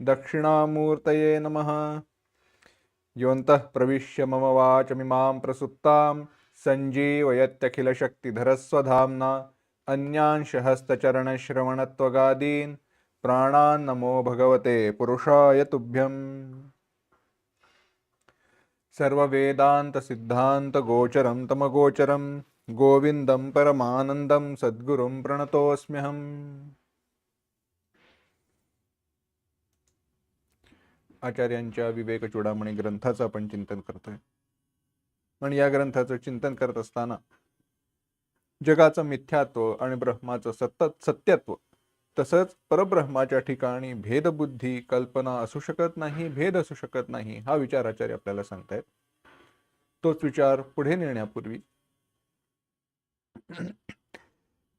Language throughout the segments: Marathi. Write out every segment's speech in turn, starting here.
दक्षिणामूर्तये नमः। योऽन्तः प्रविश्य मम वाचमिमां प्रसुप्तां सञ्जीवयत्यखिलशक्तिधरस्वधाम्ना अन्यांशहस्तचरणश्रवणत्वगादीन् प्राणान् नमो भगवते पुरुषाय तुभ्यम्। सर्ववेदान्तसिद्धान्तगोचरं तमगोचरं गोविन्दं परमानन्दं सद्गुरुं प्रणतोऽस्म्यहम्। आचार्यांच्या विवेक चुडामणी ग्रंथाचं आपण चिंतन करतोय. आणि या ग्रंथाचं चिंतन करत असताना जगाचं मिथ्यात्व आणि ब्रह्माचं सतत सत्यत्व तसंच परब्रह्माच्या ठिकाणी भेदबुद्धी कल्पना असू शकत नाही भेद असू शकत नाही हा विचार आचार्य आपल्याला सांगतायत. तोच विचार पुढे नेण्यापूर्वी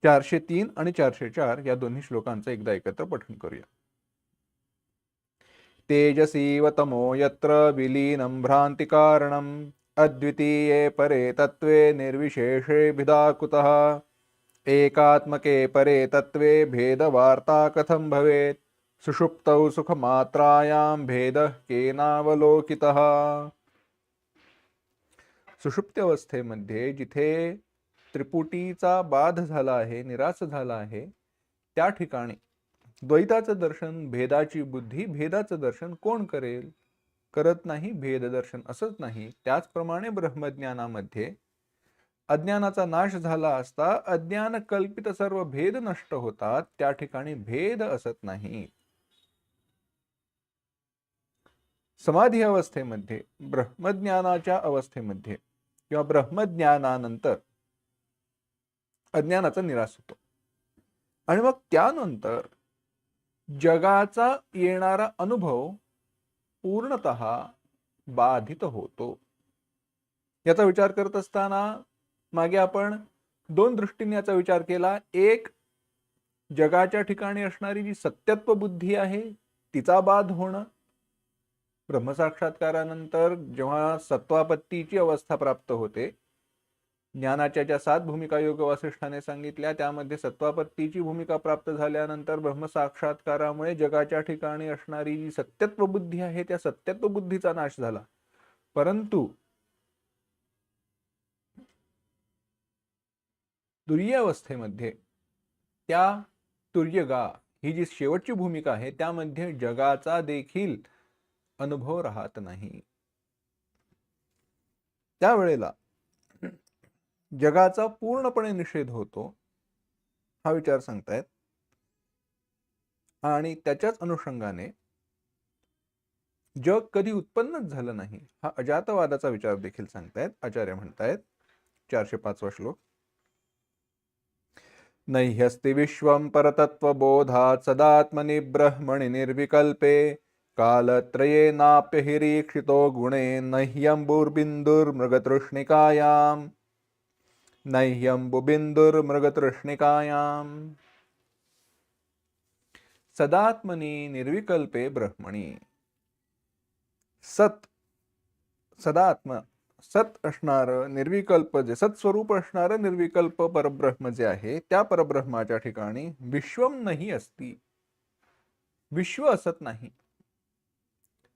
चारशे तीन आणि चारशे चार या दोन्ही श्लोकांचं एकदा एकत्र पठण करूया. तेजसीव तमो यत्र विलीनं भ्रान्तिकारणम् अद्वितीये परे तत्त्वे निर्विशेषे भिदा कुतः एकात्मके परे तत्त्वे भेदवार्ता कथं भवेत्? सुषुप्तौ सुखमात्रायां भेदः केनावलोकितः? सुषुप्त्यवस्थेमध्ये जिथे त्रिपुटीचा बाध झाला आहे निराश झाला आहे त्या ठिकाणी द्वैताचं दर्शन भेदाची बुद्धी भेदाचं दर्शन कोण करेल? करत नाही भेद दर्शन असंच नाही. त्याचप्रमाणे ब्रह्मज्ञानामध्ये अज्ञानाचा नाश झाला असता अज्ञान कल्पित सर्व भेद नष्ट होतात. त्या ठिकाणी भेद असत नाही. समाधी अवस्थेमध्ये ब्रह्मज्ञानाच्या अवस्थेमध्ये किंवा ब्रह्मज्ञानानंतर अज्ञानाचा निराश होतो. आणि मग त्यानंतर जगाचा येणारा अनुभव पूर्णत बाधित होतो. याचा विचार करत असताना मागे आपण दोन दृष्टीने याचा विचार केला. एक जगाच्या ठिकाणी असणारी जी सत्यत्व बुद्धी आहे तिचा बाध होणं. ब्रह्मसाक्षात्कारानंतर जेव्हा सत्वापत्तीची अवस्था प्राप्त होते ज्ञानाच्या ज्या सात भूमिका योग वासिष्ठाने सांगितल्या त्यामध्ये सत्वापत्तीची भूमिका प्राप्त झाल्यानंतर ब्रह्मसाक्षात्कारामुळे जगाच्या ठिकाणी असणारी जी सत्यत्व बुद्धी आहे त्या सत्यत्व बुद्धीचा नाश झाला. परंतु तुर्यावस्थेमध्ये त्या तुर्यगा ही जी शेवटची भूमिका आहे त्यामध्ये जगाचा देखील अनुभव राहत नाही. त्यावेळेला जगाचा पूर्णपणे निषेध होतो हा विचार सांगतायत. आणि त्याच्याच अनुषंगाने जग कधी उत्पन्नच झालं नाही हा अजातवादाचा विचार देखील सांगतायत. आचार्य म्हणतायत चारशे पाचवा श्लोक. नैह्यस्ति विश्वं परतत्त्वबोधात् सदात्मनि ब्रह्मणि निर्विकल्पे कालत्रये नाप्यहिरीक्षितो गुणे नह्यम्बुर्बिन्दुर्मृगतृष्णिकायाम् नह्यम्बुबिन्दुर्मृगतृष्णिकायाम् सदात्मनि निर्विकल्पे ब्रह्मणि। सत सदात्म सत असणार निर्विकल्प जे सत्स्वरूप असणार निर्विकल्प परब्रह्म जे आहे त्या परब्रह्माच्या ठिकाणी विश्वम नाही असती. विश्व असत नाही.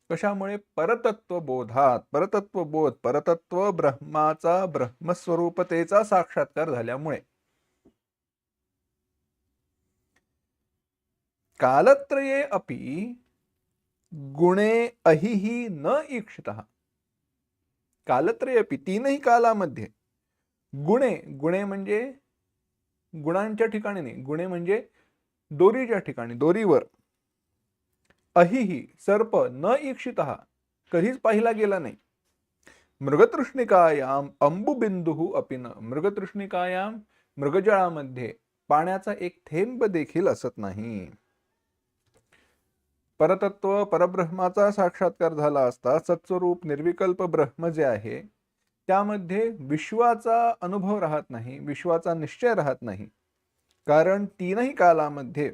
कशामुळे? परतत्व बोधात परतत्व बोध परतत्व ब्रह्माचा ब्रह्मस्वरूपतेचा साक्षात्कार झाल्यामुळे. कालत्रये अपि गुणे अहिही न ईक्षित. कालत्रय अपि तीनही कालामध्ये. गुणे गुणे म्हणजे गुणांच्या ठिकाणी नाही गुणे म्हणजे दोरीच्या ठिकाणी दोरीवर. अहिही सर्प न ईक्षित कधीच पाहिला गेला नाही. मृगतृष्णिकायाम अंबुबिंदू अपिन मृगतृष्णिकायाम मृगजळामध्ये पाण्याचा एक थेंब देखील असत नाही. परतत्व परब्रह्माचा साक्षात्कार झाला असता सत्स्वरूप निर्विकल्प ब्रह्म जे आहे त्यामध्ये विश्वाचा अनुभव राहत नाही विश्वाचा निश्चय राहत नाही. कारण तीनही कालामध्ये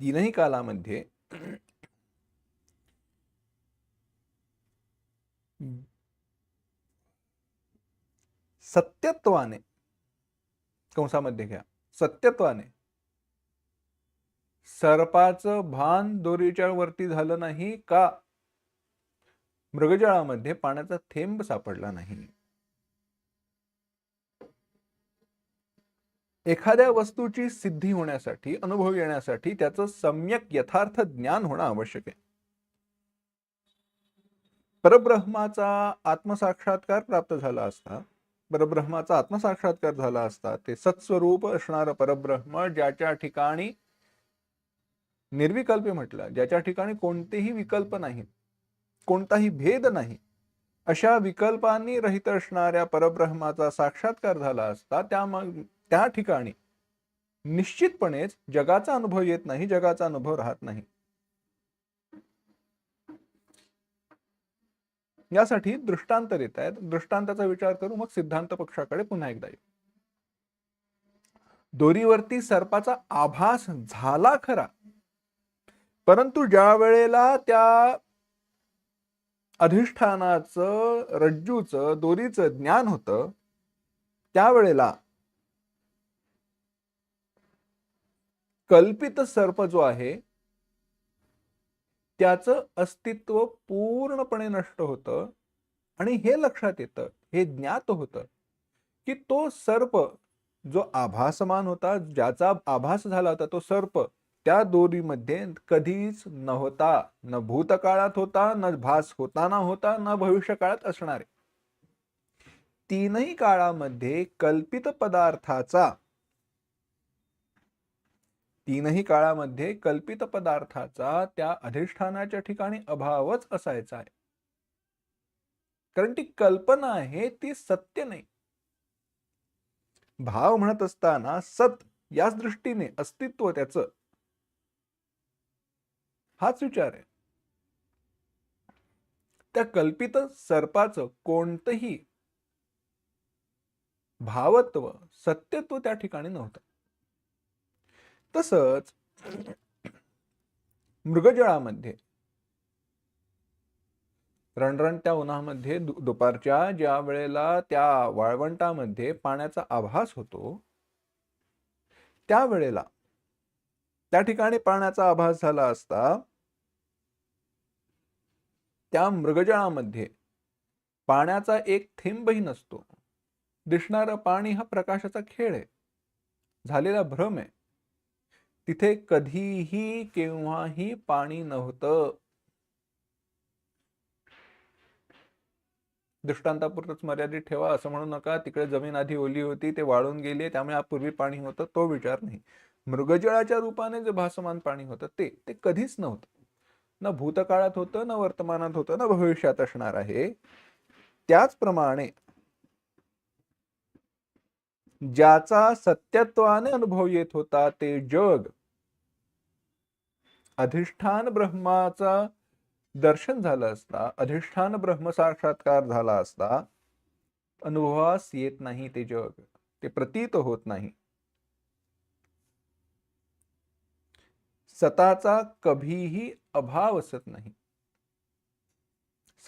तीनही कालामध्ये सत्यत्वाने कंसामध्ये घ्या सत्यत्वाने सर्पाचं भान दोरीच्या वरती झालं नाही का? मृगजळामध्ये पाण्याचा थेंब सापडला नाही. एखाद्या वस्तूची सिद्धी होण्यासाठी अनुभव येण्यासाठी त्याचं सम्यक यथार्थ ज्ञान होणं आवश्यक आहे. परब्रह्माचा आत्मसाक्षात्कार प्राप्त झाला असता परब्रह्माचा आत्मसाक्षात्कार झाला असता ते सत्स्वरूप असणारं परब्रह्म ज्याच्या ठिकाणी निर्विकल्पे म्हटलं ज्याच्या ठिकाणी कोणतेही विकल्प नाही कोणताही भेद नाही अशा विकल्पांनी रहित असणाऱ्या परब्रह्माचा साक्षात्कार झाला असता त्या मग त्या ठिकाणी निश्चितपणेच जगाचा अनुभव येत नाही जगाचा अनुभव राहत नाही. यासाठी दृष्टांत देत आहेत. दृष्टांताचा विचार करू मग सिद्धांत पक्षाकडे पुन्हा एकदा येऊ. दोरीवरती सर्पाचा आभास झाला खरा. परंतु ज्या वेळेला त्या अधिष्ठानाचं रज्जूचं दोरीचं ज्ञान होतं त्यावेळेला कल्पित सर्प जो आहे त्याचं अस्तित्व पूर्णपणे नष्ट होतं आणि हे लक्षात येतं हे ज्ञात होतं की तो सर्प जो आभासमान होता ज्याचा आभास झाला होता तो सर्प त्या दोरीमध्ये कधीच नव्हता न भूतकाळात होता न भास होताना होता न भविष्य काळात असणारे तीनही काळामध्ये कल्पित पदार्थाचा तीनही काळामध्ये कल्पित पदार्थाचा त्या अधिष्ठानाच्या ठिकाणी अभावच असायचा आहे. कारण ती कल्पना आहे ती सत्य नाही. भाव म्हणत असताना सत याच दृष्टीने अस्तित्व त्याच. हाच विचार आहे. त्या कल्पित सर्पाचं कोणतंही भावत्व सत्यत्व त्या ठिकाणी नव्हतं. तसंच मृगजळामध्ये रणरणत्या उन्हामध्ये दुपारच्या ज्या वेळेला त्या वाळवंटामध्ये पाण्याचा आभास होतो त्यावेळेला त्या ठिकाणी पाण्याचा आभास झाला असता त्या मृगजळामध्ये पाण्याचा एक थेंबही नसतो. दिसणारं पाणी हा प्रकाशाचा खेळ आहे. झालेला भ्रम आहे. तिथे कधीही केव्हाही पाणी नव्हतं. दृष्टांतापुरतच मर्यादित ठेवा असं म्हणू नका. तिकडे जमीन आधी ओली होती ते वाळून गेले त्यामुळे यापूर्वी पाणी होतं तो विचार नाही. मृगजळाच्या रूपाने जे भासमान पाणी होतं ते ते कधीच नव्हतं. ना भूतकाळात होतं ना वर्तमानात होतं ना भविष्यात असणार आहे. त्याचप्रमाणे ज्याचा सत्यत्वाने अनुभव येत होता ते जग अधिष्ठान ब्रह्माचा दर्शन झालं असता, अधिष्ठान ब्रह्म साक्षात्कार झाला असता, अनुभवास येत नाही ते जग. ते प्रतीत होत नाही. सताचा कधीही अभाव असत नाही.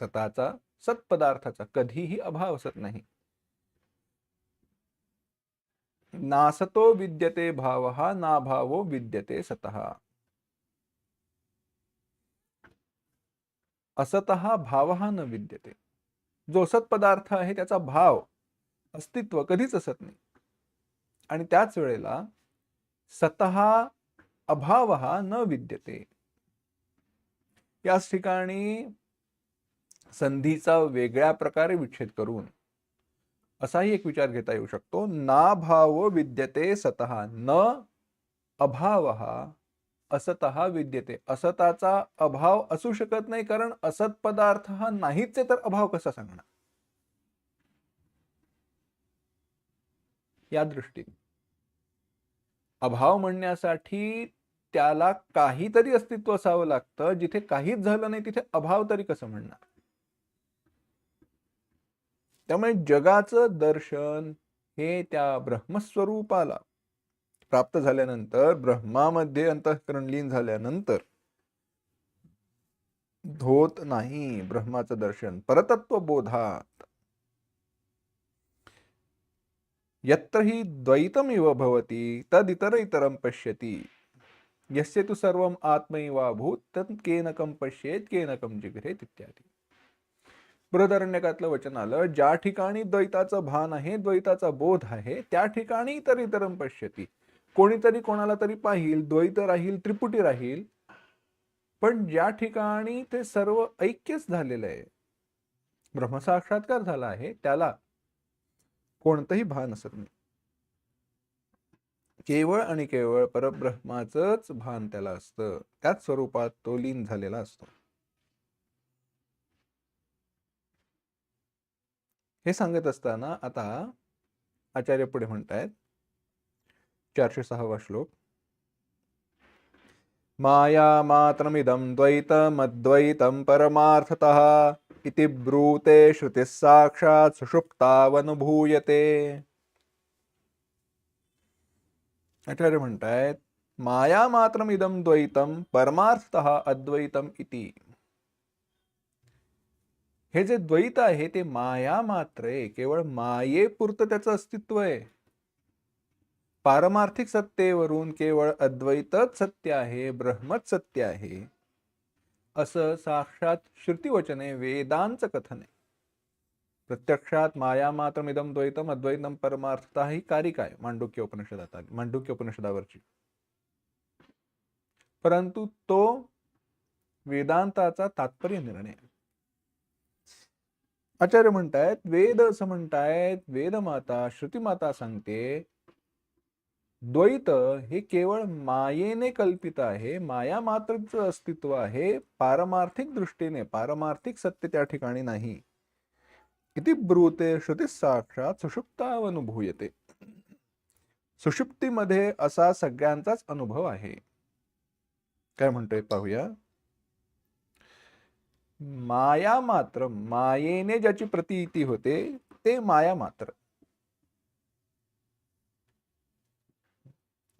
सताचा सत्पदार्थाचा कधीही अभाव असत नाही. नासतो विद्यते भाव ना भावो विद्यते सतः. असत भाव न विद्यते. जो असत पदार्थ आहे त्याचा भाव अस्तित्व कधीच असत नाही. आणि त्याच वेळेला सतः अभाव हा न विद्यते. याच ठिकाणी संधीचा वेगळ्या प्रकारे विच्छेद करून असाही एक विचार घेता येऊ शकतो. ना भाव विद्यते सतः न अभाव असत विद्यते. असताचा अभाव असू शकत नाही कारण असत पदार्थ हा नाहीच आहे तर अभाव कसा सांगणार? या दृष्टीने. अभाव म्हणण्यासाठी त्याला काहीतरी अस्तित्व असावं लागतं. जिथे काहीच झालं नाही तिथे अभाव तरी कसं म्हणणार? त्यामुळे जगाचं दर्शन हे त्या ब्रह्मस्वरूपाला प्राप्त झाल्यानंतर ब्रह्मामध्ये अंतःकरण लीन झाल्यानंतर धोत नाही ब्रह्माचं दर्शन. परतत्व बोधात यत्र हि द्वैतमिव भवति तदितर इतरं पश्यति। यस्य तु सर्वम् आत्मैवाभूत तत् केनकं पश्येत केनकं जिगरेत इत्यादी। बृहदारण्यकातलं वचन आलं ज्या ठिकाणी द्वैताचं भान आहे द्वैताचा बोध आहे त्या ठिकाणी इतर इतरं पश्यती। कोणीतरी कोणाला तरी पाहिल द्वैत राहील त्रिपुटी राहील. पण ज्या ठिकाणी ते सर्व ऐक्यच झालेलं आहे ब्रह्मसाक्षात्कार झाला आहे त्याला कोणतंही भान असत नाही. केवळ आणि केवळ परब्रह्माचंच भान त्याला असतं. त्याच स्वरूपात तो लीन झालेला असतो. हे सांगत असताना आता आचार्य पुढे म्हणतायत चारशे सहावा श्लोक. माया मात्रमिदं द्वैतमद्वैतं परमार्थतः इति ब्रूते श्रुतिः साक्षात् सुषुप्तावनुभूयते. आचार्य म्हणतायत माया मात्रमिदं द्वैतं परमार्थतः अद्वैतम इति. हे जे द्वैत आहे ते माया मात्र आहे केवळ मायेपुरतं त्याचं अस्तित्व आहे. पारमार्थिक सत्तेवरून केवळ अद्वैतच सत्य आहे ब्रह्मच सत्य आहे असं साक्षात श्रुतिवचने वेदांचं कथन आहे. प्रत्यक्षात माया मात्रमिदम द्वैतम अद्वैतम परमार्थता ही कारिका आहे मांडुक्य उपनिषदात आली मांडुक्य उपनिषदावरची परंतु तो वेदांताचा तात्पर्य निर्णय आचार्य म्हणतायत वेद असं म्हणतायत वेदमाता श्रुतिमाता सांगते द्वैत हे केवळ मायेने कल्पित आहे माया मात्रचं अस्तित्व आहे पारमार्थिक दृष्टीने पारमार्थिक सत्य त्या ठिकाणी नाही. किती ब्रूते श्रुती साक्षात सुषुप्तावनुभूयते. सुषुप्तीमध्ये असा सगळ्यांचाच अनुभव आहे. काय म्हणतोय पाहूया? माया मात्र मायेने ज्याची प्रतीती होते ते माया मात्र.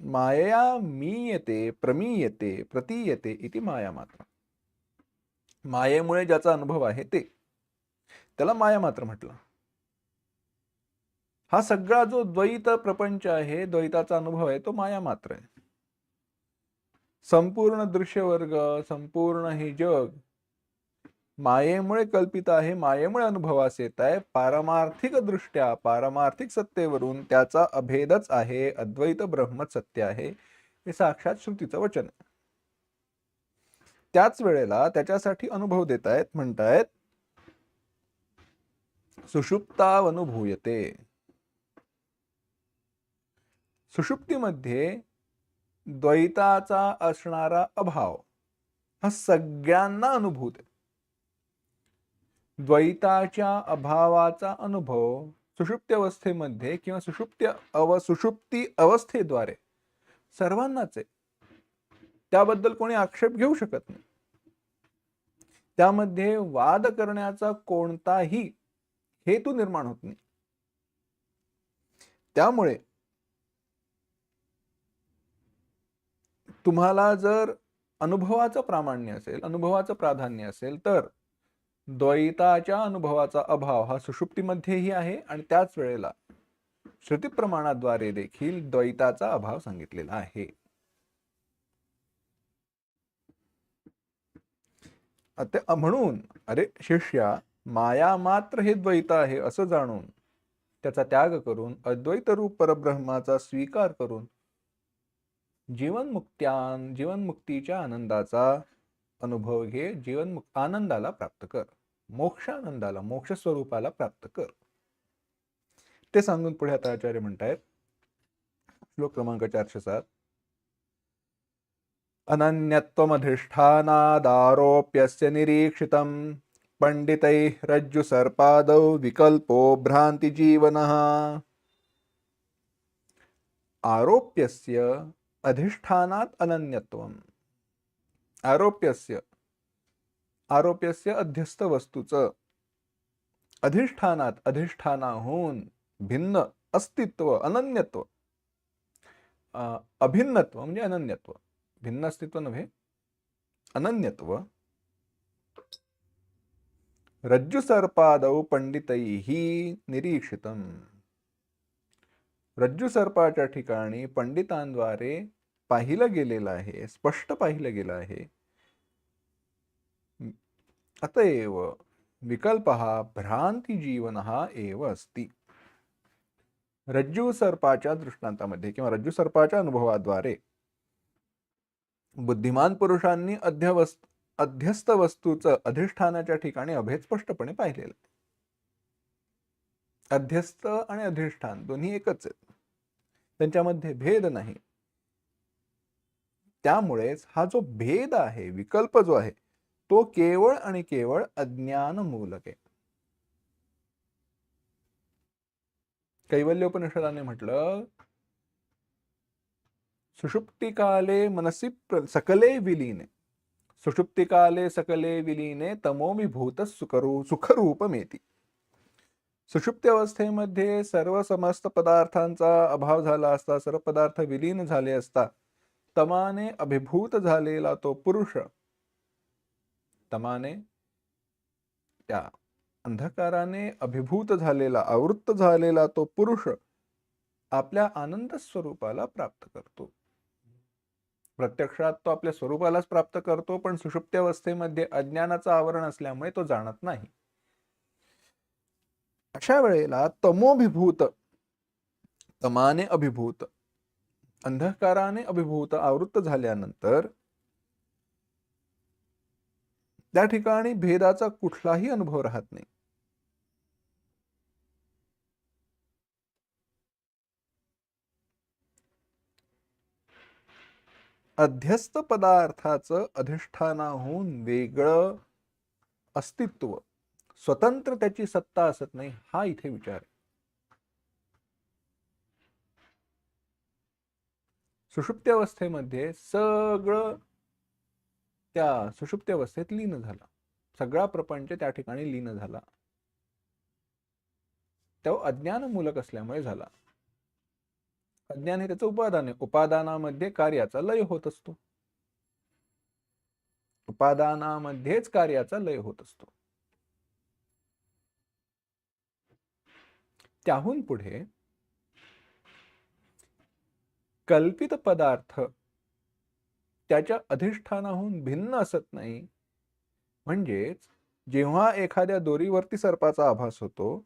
माया मीयते प्रमीयते प्रतीयते इति माया मात्र मायेमुळे ज्याचा अनुभव आहे ते. त्याला माया मात्र म्हटलं. हा सगळा जो द्वैत प्रपंच आहे द्वैताचा अनुभव आहे तो माया मात्र आहे. संपूर्ण दृश्यवर्ग संपूर्ण हे जग मायेमुळे कल्पित आहे मायेमुळे अनुभवास येत आहे. पारमार्थिक दृष्ट्या पारमार्थिक सत्तेवरून त्याचा अभेदच आहे अद्वैत ब्रह्मच सत्य आहे हे साक्षात श्रुतीचं वचन आहे. त्याच वेळेला त्याच्यासाठी अनुभव देत आहेत म्हणतायत सुषुप्तावनुभूयते. सुषुप्तीमध्ये द्वैताचा असणारा अभाव हा सगळ्यांना अनुभूत आहे. द्वैताच्या अभावाचा अनुभव सुषुप्ती अवस्थेमध्ये किंवा सुषुप्ती अव सुषुप्ती अवस्थेद्वारे सर्वांनाच आहे. त्याबद्दल कोणी आक्षेप घेऊ शकत नाही. त्यामध्ये वाद करण्याचा कोणताही हेतू निर्माण होत नाही. त्यामुळे तुम्हाला जर अनुभवाचं प्रामाण्य असेल अनुभवाचं प्राधान्य असेल तर द्वैताच्या अनुभवाचा अभाव हा सुषुप्तीमध्येही आहे आणि त्याच वेळेला श्रुती प्रमाणाद्वारे देखील द्वैताचा अभाव सांगितलेला आहे. म्हणून अरे शिष्या माया मात्र हे द्वैत आहे असं जाणून त्याचा त्याग करून अद्वैत रूप परब्रह्माचा स्वीकार करून जीवनमुक्त्यान जीवनमुक्तीच्या आनंदाचा अनुभव घे जीवन आनंदाला प्राप्त कर. मोक्षानंदाला मोक्ष स्वरूपाला प्राप्त कर. ते सांगून पुढे आता आचार्य म्हणतायत श्लोक क्रमांक चारशे सात. अनन्यत्वमधिष्ठानादारोप्यस्य निरीक्षितं पंडितैः रज्जु सर्पादौ विकल्पो भ्रान्तिजीवनः। आरोप्यस्य अधिष्ठानात अनन्यत्वम। आरोप्यस्य आरोप्यस्य अध्यस्त वस्तूचं अधिष्ठानात अधिष्ठानाहून भिन्न अस्तित्व अनन्यत्व अभिन्नत्व म्हणजे अनन्यत्व. भिन्न अस्तित्व नव्हे अनन्यत्व. रज्जु सर्पादौ पंडितैही निरीक्षितम. रज्जु सर्पाच्या ठिकाणी पंडितांद्वारे पाहिलं गेलेलं आहे स्पष्ट पाहिलं गेलं आहे. अतएव विकल्प हा भ्रांती जीवन हा एव अस्ति. रज्जू सर्पाच्या दृष्टांतामध्ये किंवा रज्जू सर्पाच्या अनुभवाद्वारे बुद्धिमान पुरुषांनी अध्यवस् अध्यस्त वस्तूचं अधिष्ठानाच्या ठिकाणी अभेद स्पष्टपणे पाहिलेलं. आहे. अध्यस्त आणि अधिष्ठान दोन्ही एकच आहेत. त्यांच्यामध्ये भेद नाही. त्यामुळेच हा जो भेद आहे विकल्प जो आहे तो केवळ आणि केवळ अज्ञान मूलक आहे. कैवल्योपनिषदाने म्हटलं सुषुप्तिकाले मनसी प्र- सकले विलीने. सुषुप्तिकाले सकले विलीने तमोविभूत सुखरू सुखरूपमेती. सुषुप्ती अवस्थेमध्ये सर्व समस्त पदार्थांचा अभाव झाला असता सर्व पदार्थ विलीन झाले असता तमाने अभिभूत झालेला तो पुरुष. तमाने त्या अंधकाराने अभिभूत झालेला आवृत्त झालेला तो पुरुष आपल्या आनंद स्वरूपाला प्राप्त करतो. प्रत्यक्षात तो आपल्या स्वरूपालाच प्राप्त करतो पण सुषुप्त अवस्थेमध्ये अज्ञानाचं आवरण असल्यामुळे तो जाणत नाही. अशा वेळेला तमोभिभूत तमाने अभिभूत अंधकाराने अभिभूत आवृत्त झाल्यानंतर त्या ठिकाणी भेदाचा कुठलाही अनुभव राहत नाही. अध्यस्त पदार्थाचं अधिष्ठानाहून वेगळं अस्तित्व स्वतंत्र त्याची सत्ता असत नाही हा इथे विचार आहे. सुषुप्त अवस्थेमध्ये सगळं त्या सुषुप्त अवस्थेत लीन झाला. सगळा प्रपंच त्या ठिकाणी लीन झाला. तो अज्ञानमूलक असल्यामुळे झाला. अज्ञान हे त्याचं उपादान आहे. उपादानामध्ये कार्याचा लय होत असतो. उपादानामध्येच कार्याचा लय होत असतो. त्याहून पुढे कल्पित पदार्थ त्याच्या अधिष्ठानाहून भिन्न असत नाही. म्हणजेच जेव्हा एखाद्या दोरीवरती सर्पाचा आभास होतो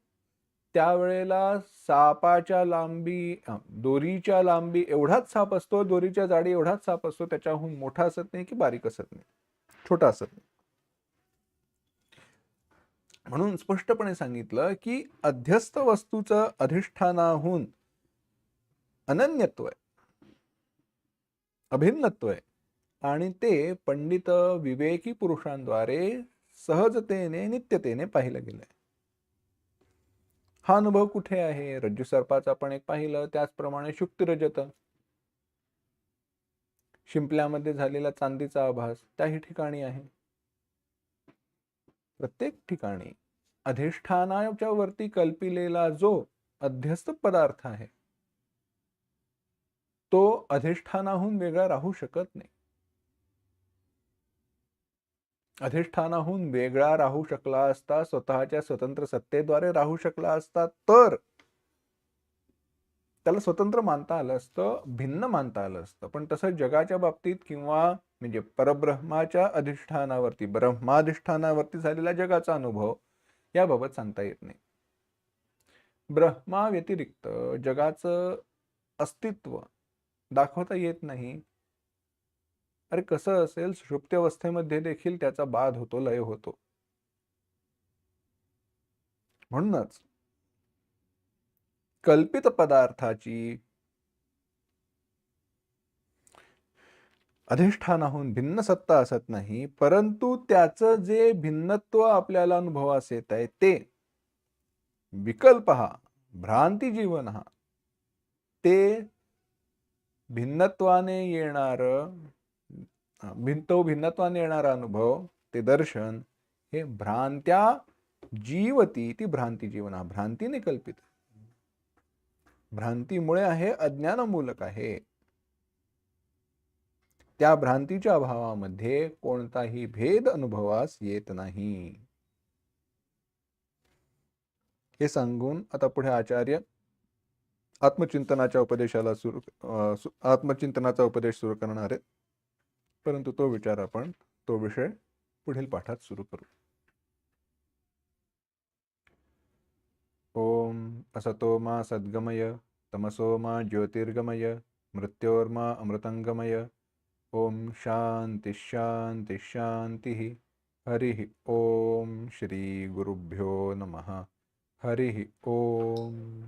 त्यावेळेला सापाच्या लांबी दोरीच्या लांबी एवढाच साप असतो दोरीच्या जाडी एवढाच साप असतो त्याच्याहून मोठा असत नाही की बारीक असत नाही छोटा असत नाही. म्हणून स्पष्टपणे सांगितलं की अध्यस्त वस्तूचं अधिष्ठानाहून अनन्यत्व आहे. अभिन्नत्व आहे. आणि ते पंडित विवेकी पुरुषांद्वारे सहजतेने नित्यतेने पाहिलं गेलंय हा अनुभव कुठे आहे? रज्जू सर्पाचा आपण एक पाहिलं त्याचप्रमाणे शुक्तिरजत शिंपल्यामध्ये झालेला चांदीचा आभास त्याही ठिकाणी आहे. प्रत्येक ठिकाणी अधिष्ठानाच्या वरती कल्पिलेला जो अध्यस्त पदार्थ आहे तो अधिष्ठानाहून वेगळा राहू शकत नाही. अधिष्ठानाहून वेगळा राहू शकला असता स्वतःच्या स्वतंत्र सत्तेद्वारे राहू शकला असता तर त्याला स्वतंत्र मानता आलं असतं भिन्न मानता आलं असतं. पण तसं जगाच्या बाबतीत किंवा म्हणजे परब्रह्माच्या अधिष्ठानावरती ब्रह्माधिष्ठानावरती झालेला जगाचा अनुभव याबाबत सांगता येत नाही. ब्रह्मा व्यतिरिक्त जगाचं अस्तित्व दाखवता येत नाही. अरे कसं असेल सुषुप्ती अवस्थेमध्ये देखील त्याचा बाध होतो लय होतो. म्हणूनच कल्पित पदार्थाची अधिष्ठानाहून भिन्न सत्ता असत नाही परंतु त्याचं जे भिन्नत्व आपल्याला अनुभवास येत आहे ते विकल्प हा भ्रांती जीवन हा ते भिन्नत्वाने येणार भिंतो भिन्नत्वाने येणारा अनुभव ते दर्शन हे भ्रांत्या जीवती ती भ्रांती जीवना भ्रांतीने कल्पित. भ्रांतीमुळे आहे अज्ञानमूलक आहे. त्या भ्रांतीच्या अभावामध्ये कोणताही भेद अनुभवास येत नाही. हे सांगून आता पुढे आचार्य आत्मचिंतनाच्या उपदेशाला सुरू आत्मचिंतनाचा उपदेश सुरू करणार आहेत. परंतु तो विचार आपण तो विषय पुढील पाठात सुरू करू. ओम असतो मा सद्गमय तमसो मा ज्योतिर्गमय मृत्योर्मा अमृतंगमय. ओम शांती शांती शांती. हरि ओम श्री गुरुभ्यो नमः. हरि ओम.